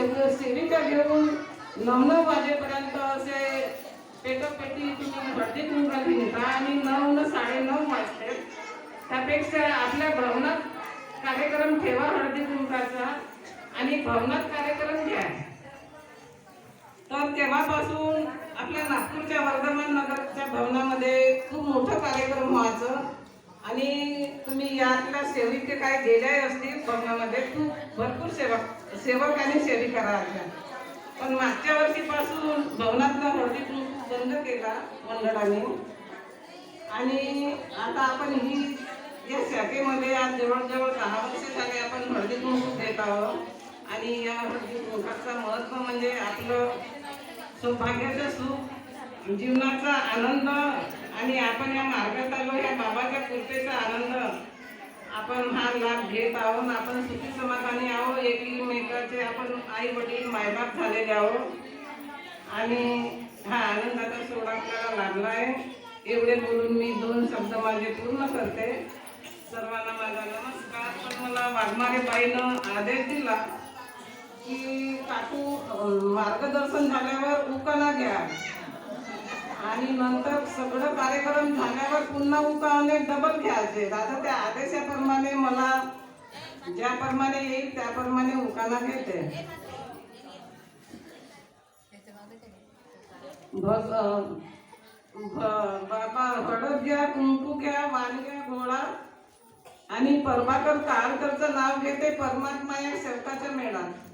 म्हणजे सेविका घेऊन नऊ नऊ वाजेपर्यंत असे पेटोपेटी तुम्ही हळदी कुंकाची नेता आणि नऊ न साडेनऊ वाजते. त्यापेक्षा आपल्या भवनात कार्यक्रम ठेवा हळदी कुंकाचा आणि भवनात कार्यक्रम घ्या. तर तेव्हापासून आपल्या नागपूरच्या वर्धमान नगरच्या भवनामध्ये खूप मोठं कार्यक्रम व्हायचं. आणि तुम्ही यातल्या सेविके काय गेल्या असतील भवनामध्ये खूप भरपूर सेवक सेवक आणि सेविका राहिल्या. पण मागच्या वर्षीपासून भवनातला हळदी बंद केला मंडळाने. आणि आता आपण ही या शाखेमध्ये आज जवळजवळ दहा वर्ष झाले आपण हळदी कुंकू देत आहोत. आणि या हळदी कुंकाचं महत्त्व म्हणजे आपलं सौभाग्याचं सुख जीवनाचा आनंद आणि आपण या मार्गात आलो या बाबाच्या कृपेचा आनंद आपण हा लाभ घेत आहोत. आपण सुखी समाधानी आहोत एकमेकाचे आपण आई वडील मायबाप झालेले आहोत आणि हा आनंदाचा सोहळा आपल्याला लाभला आहे एवढे बोलून मी दोन शब्द माझे पूर्ण करते. सर्वांना माझा नमस्कार. पण मला वाघमारे बाईनं आदेश दिला की काकू मार्गदर्शन झाल्यावर उकाना घ्या. आणि नंतर सगळं कार्यक्रम झाल्यावर पुन्हा उकाने डबल घ्यायचे. दादा त्या आदेशाप्रमाणे मला ज्याप्रमाणे येईल त्याप्रमाणे उकाना घेते. घ्या कुंकू घ्या वाण घ्या घोडा आणि परमाकर तारकरचं नाव घेते परमात्मा या सेवकाच्या मेळात.